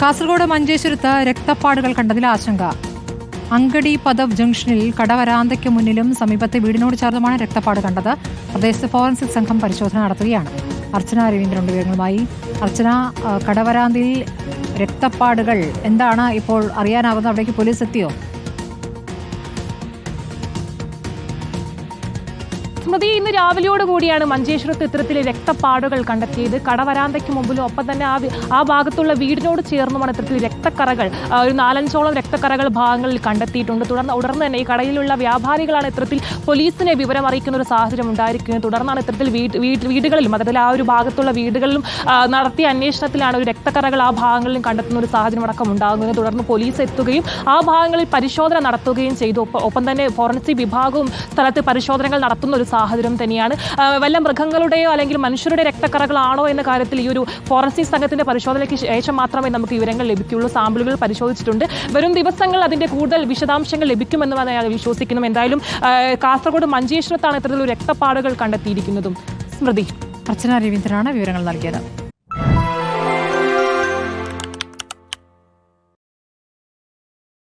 കാസർഗോഡ് മഞ്ചേശ്വരത്ത് രക്തപ്പാടുകൾ കണ്ടതിൽ ആശങ്ക. അങ്കടി പദവ് ജംഗ്ഷനിൽ കടവരാന്തയ്ക്ക് മുന്നിലും സമീപത്തെ വീടിനോട് ചേർന്നുമാണ് രക്തപ്പാട് കണ്ടത്. പ്രദേശത്ത് ഫോറൻസിക് സംഘം പരിശോധന നടത്തുകയാണ്. അർച്ചന രവീന്ദ്രനുണ്ട് വിവരങ്ങളുമായി. അർച്ചന കടവരാന്തയിൽ രക്തപ്പാടുകൾ. എന്താണ് ഇപ്പോൾ അറിയാനാകുന്നത് അവിടേക്ക് പോലീസ് എത്തിയോ? സ്മൃതി ഇന്ന് രാവിലെയോട് കൂടിയാണ് മഞ്ചേശ്വരത്ത് ഇത്തരത്തിലെ രക്തപ്പാടുകൾ കണ്ടെത്തിയത്. കടവരാന്തയ്ക്ക് മുമ്പിലും ഒപ്പം തന്നെ ആ ആ ഭാഗത്തുള്ള വീടിനോട് ചേർന്നുമാണ് ഇത്തരത്തിൽ രക്തക്കറകൾ ഒരു നാലഞ്ചോളം രക്തക്കറകൾ ഭാഗങ്ങളിൽ കണ്ടെത്തിയിട്ടുണ്ട്. തുടർന്ന് ഉടർന്ന് തന്നെ ഈ കടയിലുള്ള വ്യാപാരികളാണ് ഇത്തരത്തിൽ പോലീസിനെ വിവരം അറിയിക്കുന്ന ഒരു സാഹചര്യം ഉണ്ടായിരിക്കുന്നത് തുടർന്നാണ് ഇത്തരത്തിൽ വീട് വീട് വീടുകളിലും അതായത് ആ ഒരു ഭാഗത്തുള്ള വീടുകളിലും നടത്തിയ അന്വേഷണത്തിലാണ് ഒരു രക്തക്കറകൾ ആ ഭാഗങ്ങളിലും കണ്ടെത്തുന്ന ഒരു സാഹചര്യം അടക്കം ഉണ്ടാകുന്നത്. തുടർന്ന് പോലീസ് എത്തുകയും ആ ഭാഗങ്ങളിൽ പരിശോധന നടത്തുകയും ചെയ്തു. ഒപ്പം തന്നെ ഫോറൻസിക് വിഭാഗവും സ്ഥലത്ത് പരിശോധനകൾ നടത്തുന്ന ഒരു സാഹചര്യം തന്നെയാണ്. വല്ല മൃഗങ്ങളുടെയോ അല്ലെങ്കിൽ മനുഷ്യരുടെ രക്തക്കറകളാണോ എന്ന കാര്യത്തിൽ ഈ ഒരു ഫോറൻസിക് സംഘത്തിന്റെ പരിശോധനയ്ക്ക് ശേഷം മാത്രമേ നമുക്ക് വിവരങ്ങൾ ലഭിക്കുള്ളൂ സാമ്പിളുകൾ പരിശോധിച്ചിട്ടുണ്ട്. വരും ദിവസങ്ങൾ അതിന്റെ കൂടുതൽ വിശദാംശങ്ങൾ ലഭിക്കുമെന്ന് ഞാൻ വിശ്വസിക്കുന്നു എന്തായാലും കാസർഗോഡ് മഞ്ചേശ്വരത്താണ് ഇത്തരത്തിലുള്ള രക്തപ്പാടുകൾ കണ്ടെത്തിയിരിക്കുന്നതും. സ്മൃതി. അർച്ചന രവീന്ദ്രനാണ് വിവരങ്ങൾ നൽകിയത്.